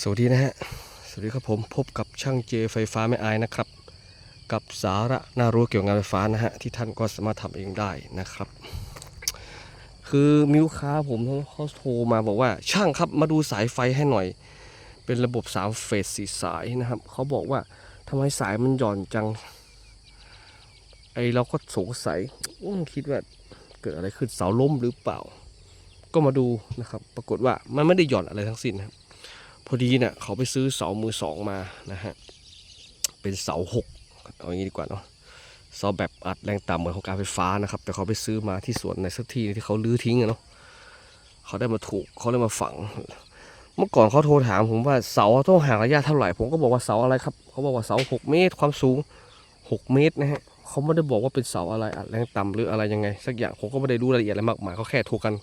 สวัสดีนะฮะ สวัสดีครับผมพบกับช่างเจไฟฟ้าไม่อายนะครับ กับสาระน่ารู้เกี่ยวกับงานไฟฟ้านะฮะ ที่ท่านก็สามารถทำเองได้นะครับ คือมิวค้าผมเขาโทรมาบอกว่าช่างครับมาดูสายไฟให้หน่อย เป็นระบบสามเฟสสี่สายนะครับเขาบอกว่าทำไมสายมันหย่อนจัง ไอเราก็สงสัยคิดว่าเกิดอะไรขึ้นเสาล้มหรือเปล่า ก็มาดูนะครับ ปรากฏว่ามันไม่ได้หย่อนอะไรทั้งสิ้นครับ อดีเนี่ยเขาไปซื้อเสามือสองมานะฮะ เป็นเสาหกเอาอย่างนี้ดีกว่าเนาะเสาแบบอัดแรงต่ำเหมือนของการไฟฟ้านะครับ แต่เขาไปซื้อมาที่สวนในสักที่ที่เขาลื้อทิ้งอะเนาะเขาได้มาถูกเขาได้มาฝัง เมื่อก่อนเขาโทรถามผมว่าเสาต้องห่างระยะเท่าไหร่ ผมก็บอกว่าเสาอะไรครับเขาบอกว่าเสาหกเมตรความสูงหกเมตรนะฮะเขาไม่ได้บอกว่าเป็นเสาอะไรอัดแรงต่ำหรืออะไรยังไง สักอย่างผมก็ไม่ได้รู้รายละเอียดอะไรมากมายเขาแค่โทรกัน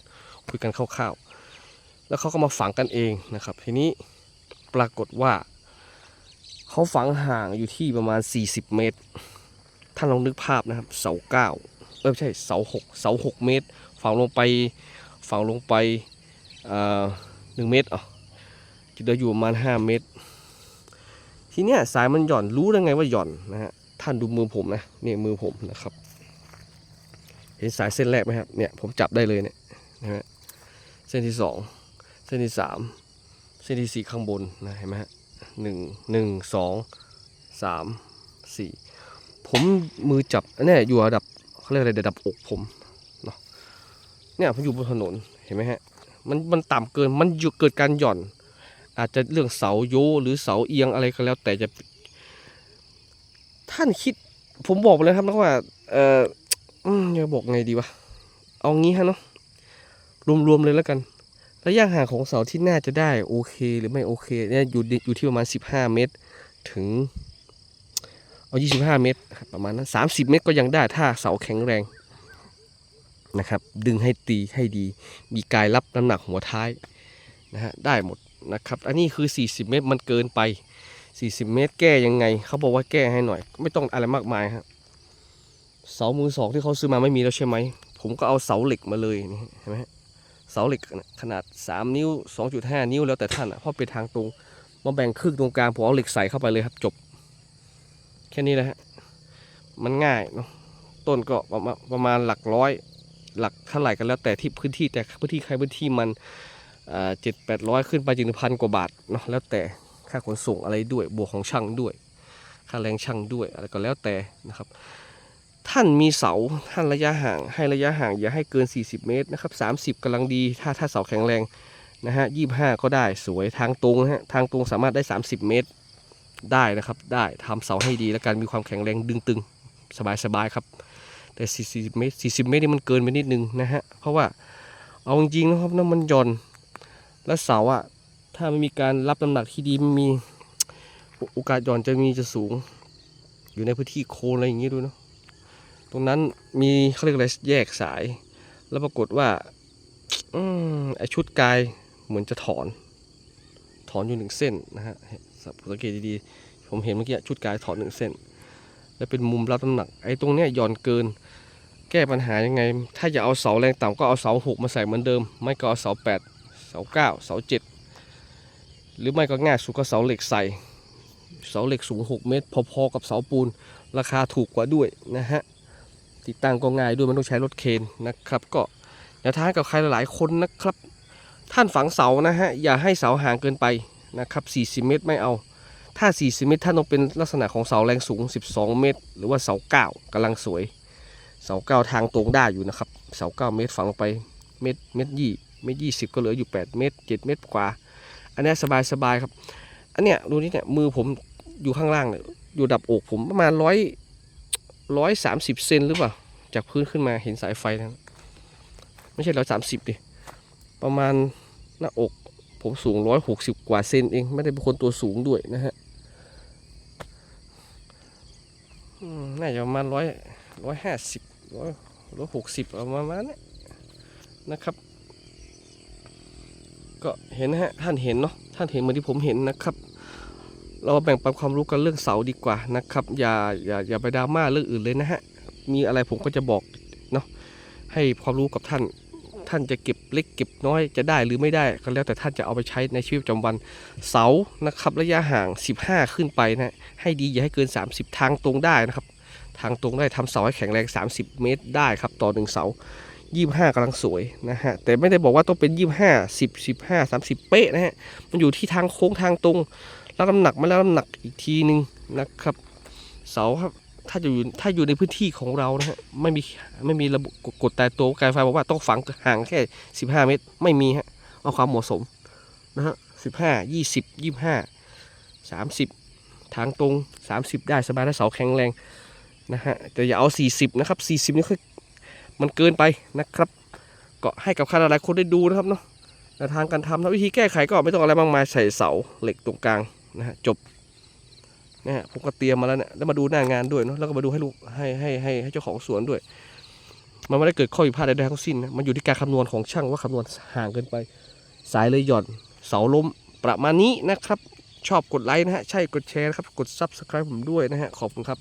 คุยกันคร่าวๆแล้วเขาก็มาฝังกันเองนะครับ ทีนี้ ปรากฏว่า เขาฝังห่างอยู่ที่ประมาณ 40 เมตร ท่านลองนึกภาพนะครับ เสาเก้าเออไม่ใช่เสาหกเสาหกเมตร ฝังลงไปฝังลงไปอ่อหนึ่งเมตรอะจะเหลืออยู่ประมาณ 5 เมตร ทีเนี้ยสายมันหย่อนรู้ได้ไงว่าหย่อนนะฮะท่านดูมือผมนะเนี่ยมือผมนะครับ เห็นสายเส้นแรกไหมครับเนี่ยผมจับได้เลยเนี่ยนะฮะเส้นที่สองเส้นที่สาม ส้นที่สี่ข้างบนนะเห็นไหมฮะหนึ่งหนึ่งสองสามสี่ผมมือจับเนี้ยอยู่ระดับเขาเรียกอะไรระดับอกผมเนาะเนี่ยผมอยู่บนถนนเห็นไหมฮะมันมันต่ำเกินมันเกิดการหย่อน อาจจะเรื่องเสาโยหรือเสาเอียงอะไรก็แล้ว แต่จะ ท่านคิด ผมบอกไปเลยครับนะว่า เออจะบอกไงดีวะเอางี้ฮะเนาะรวมๆเลยแล้วกัน ระยะห่างของเสาที่น่าจะได้โอเคหรือไม่โอเคเนี่ยอยู่อยู่ที่ประมาณ 15 เมตร ถึงเอา 25 เมตร ประมาณนั้น30 เมตรก็ยังได้ถ้าเสาแข็งแรงนะครับ ดึงให้ตีให้ดี มีกายรับน้ำหนักหัวท้ายนะฮะได้หมดนะครับ อันนี้คือ 40 เมตรมันเกินไป 40 เมตรแก้ยังไง เขาบอกว่าแก้ให้หน่อย ไม่ต้องอะไรมากมายครับเสามือสองที่เขาซื้อมาไม่มีแล้วใช่ไหมผมก็เอาเสาเหล็กมาเลยนี่เห็นไหมฮะ เสาเหล็กขนาด 3 นิ้ว 2.5 นิ้วแล้วแต่ท่านเพราะเป็นทางตรงมาแบ่งครึ่งตรงกลางผมเอาเหล็กใส่เข้าไปเลยครับจบ แค่นี้แหละฮะมันง่ายเนาะต้นก็ประมาณประมาณหลักร้อย หลักเท่าไหร่กันแล้วแต่ที่พื้นที่แต่พื้นที่ใครพื้นที่มันเจ็ดแปดร้อยขึ้นไปจนพันกว่าบาทเนาะแล้วแต่ค่าขนส่งอะไรด้วยบวกของช่างด้วย ค่าแรงช่างด้วยอะไรก็แล้วแต่นะครับ ท่านมีเสาท่านระยะห่างให้ระยะห่างอย่าให้เกิน 40 เมตรนะครับ30กำลังดีถ้าถ้าเสาแข็งแรงนะฮะ25ก็ได้สวยทางตรงนะฮะทางตรงสามารถได้ 30 เมตรได้นะครับ ได้ทำเสาให้ดีแล้วกันมีความแข็งแรงดึงตึงสบายสบายครับ แต่ 40 เมตร 40 เมตรนี่มันเกินไปนิดนึงนะฮะเพราะว่าเอาจริงๆนะครับน้ำมันหย่อนแล้วเสาอะถ้าไม่มีการรับน้ำหนักที่ดีไม่มีโอกาสหย่อนจะมีจะสูง อยู่ในพื้นที่โคลนอะไรอย่างงี้ด้วยเนาะ ตรงนั้นมีเขาเรียกอะไรแยกสาย แล้วปรากฏว่าอไอชุดกายเหมือนจะถอน ถอนอยู่หนึ่งเส้นนะฮะสังเกตดีๆ ผมเห็นเมื่อกี้ชุดกายถอนหนึ่งเส้น แล้วเป็นมุมรับน้ำหนัก ไอ้ตรงเนี้ยหย่อนเกิน แก้ปัญหายังไง ถ้าจะเอาเสาแรงต่ำก็เอาเสาหกมาใส่เหมือนเดิม ไม่ก็เอาเสาแปดเสาเก้าเสาเจ็ดหรือไม่ก็ง่ายสุดก็เสาเหล็กใส่ เสาเหล็กสูง 6 เมตร พอๆกับเสาปูน ราคาถูกกว่าด้วยนะฮะ ติดตั้งก็ง่ายด้วยมันต้องใช้รถเคนนะครับก็แนวทางกับใครหลายๆคนนะครับ ท่านฝังเสานะฮะอย่าให้เสาห่างเกินไปนะครับ40 เมตรไม่เอา ถ้า 40 เมตรท่านต้องเป็นลักษณะของเสาแรงสูง 12 เมตร หรือว่าเสาเก้ากำลังสวย เสาเก้าทางตรงได้อยู่นะครับเสาเก้าเมตรฝังลงไปเมตรเมตรยี่เมตรยี่สิบก็เหลืออยู่ 8 เมตร 7 เมตรกว่า อันนี้ยสบายๆครับ อันเนี้ยดูนี่เนี่ยมือผมอยู่ข้างล่างเนี่ยอยู่ดับอกผมประมาณร้อย ร้อยสามสิบเซนหรือเปล่า จากพื้นขึ้นมาเห็นสายไฟนะไม่ใช่ร้อยสามสิบดิ ประมาณหน้าอก ผมสูงร้อยหกสิบกว่าเซนเอง ไม่ได้เป็นคนตัวสูงด้วยนะฮะน่าจะประมาณร้อยร้อยห้าสิบร้อยร้อยหกสิบประมาณนี้นะครับ ก็เห็นนะฮะท่านเห็นเนาะท่านเห็นเหมือนที่ผมเห็นนะครับ เราแบ่งปันความรู้กันเรื่องเสาดีกว่านะครับ อย่าอย่าอย่าไปดราม่าเรื่องอื่นเลยนะฮะ มีอะไรผมก็จะบอกเนาะให้ความรู้กับท่าน ท่านจะเก็บเล็กเก็บน้อยจะได้หรือไม่ได้ก็แล้วแต่ท่านจะเอาไปใช้ในชีวิตประจำวันเสานะครับ ระยะห่าง 15 ขึ้นไปนะให้ดีอย่าให้เกิน 30 ทางตรงได้นะครับ ทางตรงได้ทำเสาให้แข็งแรง 30 เมตรได้ครับ ต่อหนึ่งเสา25กำลังสวยนะฮะ แต่ไม่ได้บอกว่าต้องเป็น25 10 15 30เป๊ะนะฮะ มันอยู่ที่ทางโค้งทางตรง แล้วน้ำหนักมาแล้วน้ำหนักอีกทีหนึ่งนะครับ เสาครับถ้าอยู่ถ้าอยู่ในพื้นที่ของเรานะฮะไม่มีไม่มีระบบกฎตายตัวการไฟบอกว่าต้องฝังห่างแค่ 15 เมตร ไม่มีฮะเอาความเหมาะสมนะฮะ15 20 25 30ทางตรง 30 ได้สบายและเสาแข็งแรงนะฮะแต่อย่าเอา 40 นะครับ 40 นี่คือมันเกินไปนะครับ ก็ให้กับใครหลายคนได้ดูนะครับเนาะแนวทางการทำนะวิธีแก้ไขก็ไม่ต้องอะไรมากมายใส่เสาเหล็กตรงกลาง นะฮะจบนะฮะผมก็เตรียมมาแล้วเนี่ยแล้วมาดูหน้างานด้วยเนาะแล้วก็มาดูให้ลูกให้ให้ให้ให้เจ้าของสวนด้วย มันไม่ได้เกิดข้อผิดพลาดใดๆทั้งสิ้นนะมันอยู่ที่การคำนวณของช่างว่าคำนวณห่างเกินไป สายเลยหย่อนเสาล้มประมาณนี้นะครับ ชอบกดไลค์นะฮะใช่กดแชร์นะครับกดซับสไครป์ผมด้วยนะฮะขอบคุณครับ